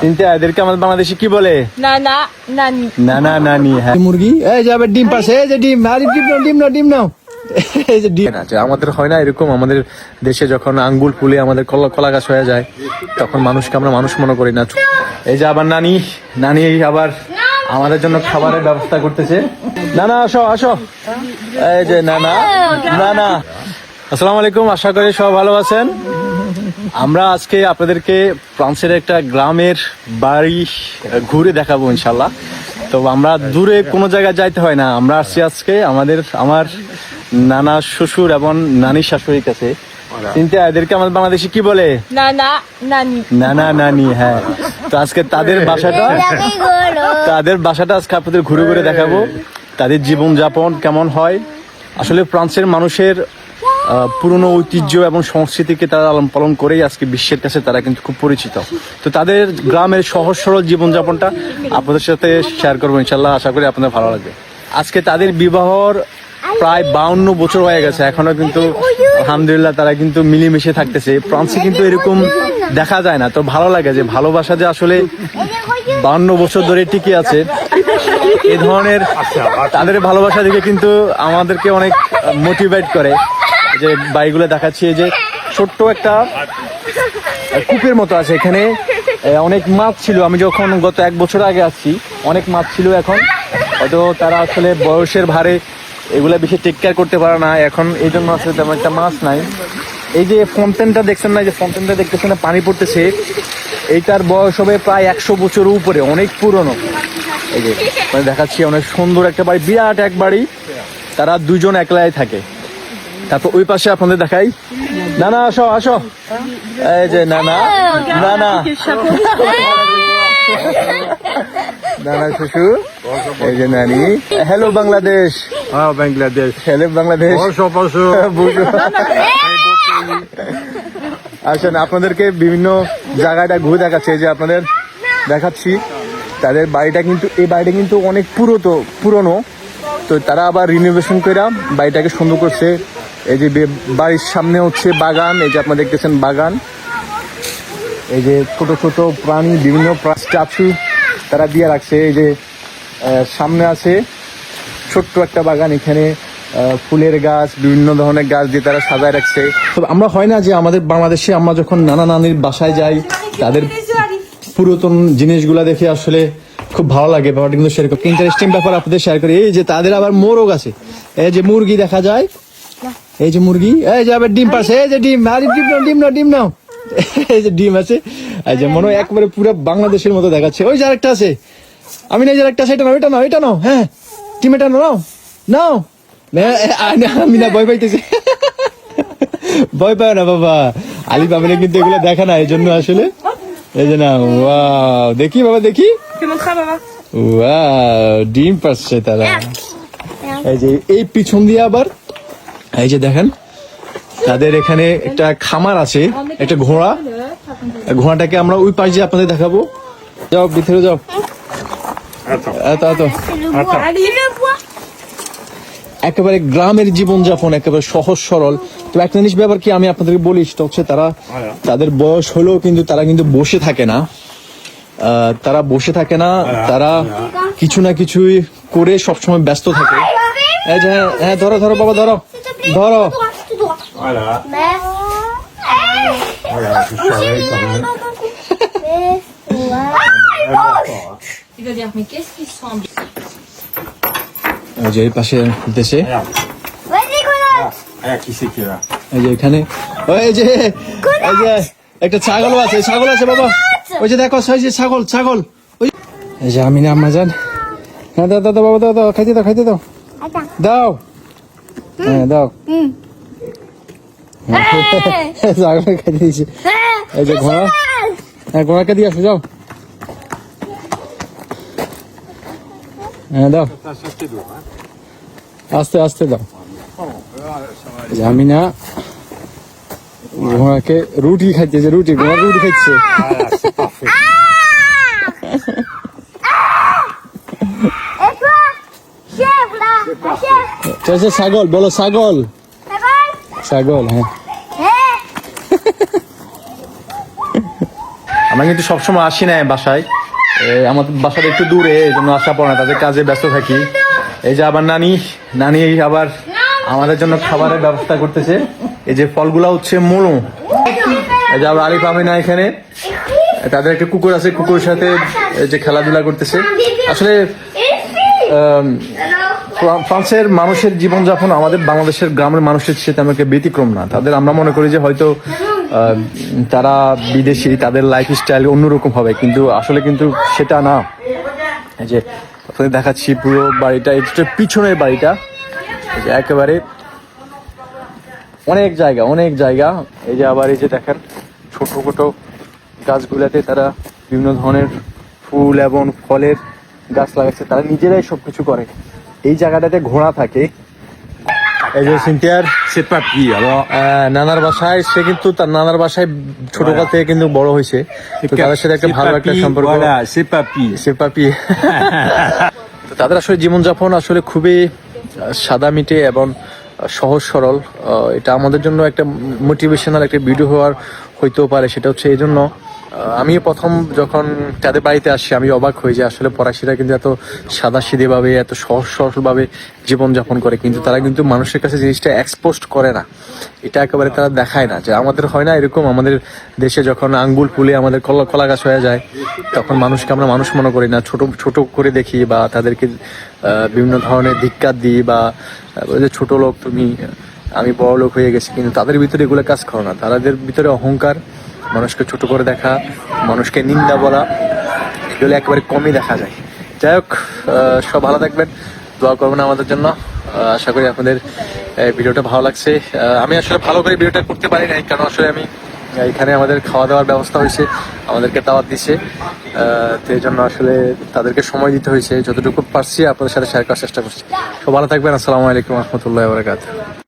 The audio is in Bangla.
চিনতে এদেরকে আমাদের বাংলাদেশে কি বলে? Nana, nani. নানা। নানি হ্যাঁ। মুরগি? এই যে ডিম পাশে এই যে ডিম আরে ডিম নাও ডিম নাও ডিম নাও। এই যে ডিম। আছে আমাদের হয় না এরকম আমাদের দেশে যখন আঙ্গুল ফুলে আমাদের কলা কলা গাছ হয়ে যায় তখন মানুষকে আমরা মানুষ মনে করি না। এই যে আবার নানি নানি আবার আমাদের জন্য খাবারের ব্যবস্থা করতেছে। নানা আসো আসো। এই যে নানা নানা। আসসালামু আলাইকুম আশা করি সব ভালো আছেন। আমরা আজকে আপনাদেরকে ফ্রান্সের একটা গ্রামের বাড়ি ঘুরে দেখাবো ইনশাল্লাহ তো আমরা দূরে কোনো জায়গায় যাইতে হয় না। আমরা আসছি আজকে আমাদের আমার নানা শ্বশুর এবং নানি শাশুড়ির কাছে। চিনতে এদেরকে আমাদের বাংলাদেশে কি বলে. নানা নানি। হ্যাঁ। তো আজকে তাদের বাসাটা তাদের বাসাটা আজকে আপনাদের ঘুরে ঘুরে দেখাবো। তাদের জীবন যাপন কেমন হয়? আসলে ফ্রান্সের মানুষের পুরনো ঐতিহ্য এবং সংস্কৃতিকে তারা লালন পালন করেই আজকে বিশ্বের কাছে তারা কিন্তু খুব পরিচিত। তো তাদের গ্রামের সহজ সরল জীবনযাপনটা আপনাদের সাথে শেয়ার করব ইনশাল্লাহ আশা করি আপনাদের ভালো লাগবে। আজকে তাদের বিবাহর প্রায় বাউন্ন বছর হয়ে গেছে এখনও কিন্তু আলহামদুলিল্লাহ তারা কিন্তু মিলেমিশে থাকতেছে। ফ্রান্সে কিন্তু এরকম দেখা যায় না তো ভালো লাগে যে ভালোবাসা যে আসলে বাউন্ন বছর ধরে টিকে আছে এ ধরনের তাদের ভালোবাসা দেখে কিন্তু আমাদেরকে অনেক মোটিভেট করে। যে বাড়িগুলো দেখাচ্ছি যে ছোট্ট একটা কূপের মতো আছে এখানে। অনেক মাছ ছিল। আমি যখন গত এক বছর আগে আসছি, অনেক মাছ ছিল এখন। হয়তো তারা আসলে বয়সের ভারে এগুলো বেশি টেক কেয়ার করতে পারে না। এখন এই জন্য আসলে তেমন একটা মাছ নাই। এই যে ফন্টেনটা দেখছেন না যে ফন্টেনটা দেখতেছেন না, পানি পড়তেছে। এইটার বয়স হবে প্রায় একশো বছর উপরে, অনেক পুরনো। এই যে মানে দেখাচ্ছি, অনেক সুন্দর একটা বাড়ি, বিরাট এক বাড়ি। তারা দুজন একলাই থাকে। তারপর ওই পাশে আপনাদের দেখাই। নানা আসো আসো। এই যে নানা। নানা। নানা শ্বশুর এই যে নানি। Hello Bangladesh Ah, Bangladesh. Hello Bangladesh. আসেন আপনাদেরকে বিভিন্ন জায়গাটা ঘুরে দেখাচ্ছে। যে আপনাদের দেখাচ্ছি। তাদের বাড়িটা কিন্তু এই বাড়িটা কিন্তু অনেক পুরোতো পুরনো। তো তারা আবার রিনোভেশন করে বাড়িটাকে সুন্দর করছে। এই যে বাড়ির সামনে হচ্ছে বাগান, এই যে আপনারা দেখতেছেন বাগান। এই যে ছোট ছোট প্রাণী, বিভিন্ন স্ট্যাচু তারা দিয়ে রাখছে। এই যে সামনে আছে ছোট্ট একটা বাগান। এখানে ফুলের গাছ, বিভিন্ন ধরনের গাছ দিয়ে তারা সাজায় রাখছে। তবে আমরা হয় না যে আমাদের বাংলাদেশে আমরা যখন নানা নানির বাসায় যাই, তাদের পুরাতন জিনিসগুলা দেখে আসলে খুব ভালো লাগে। ব্যাপারটা কিন্তু সেরকম। ইন্টারেস্টিং ব্যাপার আপনাদের শেয়ার করি। এই যে তাদের আবার মোরগ আছে। এই যে মুরগি দেখা যায় এই যে মুরগি এই যে আবার ডিম পাশে এই যে ডিম আরে ডিম নাও ডিম নাও ডিম নাও। এই যে ডিম আছে এই যে মনে হয় একবারে পুরো বাংলাদেশের মতো দেখাচ্ছে। ওই যে আরেকটা আছে। আমি না এই যে আরেকটা আছে এটা নাও এটা নাও এটা নাও হ্যাঁ। ডিম এটা নাও নাও। আমি না ভয় পাইতেছি। ভয় পায় না বাবা। আলি বাবা কিন্তু এগুলো দেখা না এই জন্য আসলে। এই যে না ওয়াও দেখি বাবা দেখি. ওয়াও ডিম পাচ্ছে তারা। এই যে এই পিছন দিয়ে আবার এই যে দেখেন তাদের এখানে একটা খামার আছে একটা ঘোড়া। ঘোড়াটাকে আমরা ওই পাশ দিয়ে আপনাদের দেখাবো। যাও ভিতরে যাও. একেবারে গ্রামের জীবনযাপন একেবারে সহজ সরল। তো একটা জিনিস ব্যাপার কি আমি আপনাদেরকে বলি সেটা হচ্ছে তারা তাদের বয়স হলেও কিন্তু তারা কিন্তু বসে থাকে না। তারা বসে থাকে না তারা কিছু না কিছুই করে সবসময় ব্যস্ত থাকে। এই যে হ্যাঁ, হ্যাঁ ধরো ধরো বাবা ধরো। ধরো। এই যে এই পাশে দেশে। Regarde. Vas-y, Colin Regarde qui c'est qui est là. এই যে এখানে। ওই যে এই যে একটা ছাগল আছে ছাগল আছে বাবা। ওই যে দেখো ওই যে ছাগল ছাগল। ওই এই যে আমি না আম্মা যান হ্যাঁ দাও, বাবা দাদা খাইতে দাও খাইতে দাও. দাও। হ্যাঁ দাও। দিয়েছি। এই যে ঘোড়া। হ্যাঁ ঘোড়াকে দিয়ে আসো যাও। হ্যাঁ দাও. আস্তে আস্তে দাও। আমি না ঘোড়াকে রুটি খাইতেছে রুটি ঘোড়া রুটি খাইছে। ছাগল বলো ছাগল। ছাগল? হ্যাঁ। আমরা আমরা কিন্তু সবসময় আসি না বাসায়। এ, আমাদের বাসাটা একটু দূরে এই জন্য আসা পড়ে না তাদের কাজে ব্যস্ত থাকি। এই যে আবার নানি নানি আবার আমাদের জন্য খাবারের ব্যবস্থা করতেছে। এই যে ফলগুলা হচ্ছে মুলো। এই যে আবার আলিফ আমিনা এখানে। তাদের একটা কুকুর আছে কুকুরের সাথে এই যে খেলাধুলা করতেছে। আসলে ফ্রান্সের মানুষের জীবনযাপন আমাদের বাংলাদেশের গ্রামের মানুষের চেয়ে তেমন একটা ব্যতিক্রম না। তাদের আমরা মনে করি যে হয়তো তারা বিদেশি, তাদের লাইফ স্টাইল অন্যরকম হবে, কিন্তু আসলে কিন্তু সেটা না। যে আপনাদের দেখাচ্ছি পুরো বাড়িটা এটা পিছনের বাড়িটা। একেবারে অনেক জায়গা অনেক জায়গা। এই যে আবার এই যে দেখেন, ছোট ছোট গাছগুলাতে তারা বিভিন্ন ধরনের ফুল এবং ফলের গাছ লাগাচ্ছে। তারা নিজেরাই সব কিছু করে। এই জায়গাটাতে ঘোড়া থাকে। এই যে সিনটিয়ার papy, alors. আহ, নানার বাসায় সে কিন্তু তার নানার বাসায় ছোটকাল থেকে কিন্তু বড় হয়েছে। তাদের সাথে একটা ভালো একটা সম্পর্ক। Voilà, c'est papy. সে তাদের আসলে জীবনযাপন আসলে খুবই সাদা মিটে এবং সহজ সরল। এটা আমাদের জন্য একটা মোটিভেশনাল একটা ভিডিও হওয়ার হইতেও পারে সেটা হচ্ছে এই জন্য আমি প্রথম যখন তাদের বাড়িতে আসি, আমি অবাক হই যে আসলে পড়াশিরা কিন্তু এত সাদা ভাবে এত সহজ সরল ভাবে জীবনযাপন করে, কিন্তু তারা কিন্তু মানুষের কাছে জিনিসটা এক্সপোস্ট করে না। এটা একেবারে তারা দেখায় না যে আমাদের হয় না এরকম। আমাদের দেশে যখন আঙ্গুল ফুলে আমাদের কলা কলা গাছ হয়ে যায়, তখন মানুষকে আমরা মানুষ মনে করি না। ছোট ছোট করে দেখি বা তাদেরকে বিভিন্ন ধরনের ধিক্কার দিই বা ছোট লোক তুমি, আমি বড় লোক হয়ে গেছি, কিন্তু তাদের ভিতরে এগুলো কাজ করো না। তাদের ভিতরে অহংকার মানুষকে ছোট করে দেখা, মানুষকে নিন্দা বলা, এগুলো একেবারে কমই দেখা যায়। যাই হোক সব ভালো থাকবেন, দোয়া করবেন আমাদের জন্য। আশা করি আপনাদের ভিডিওটা ভালো লাগছে। আমি আসলে ভালো করে ভিডিওটা করতে পারি নাই, কারণ আসলে আমি এখানে আমাদের খাওয়া দাওয়ার ব্যবস্থা হয়েছে, আমাদেরকে দাওয়াত দিছে। তো এই জন্য আসলে তাদেরকে সময় দিতে হয়েছে। যতটুকু পারছি আপনাদের সাথে শেয়ার করার চেষ্টা করছি। সব ভালো থাকবেন। আসসালামু আলাইকুম রহমতুল্লাহ বরকাত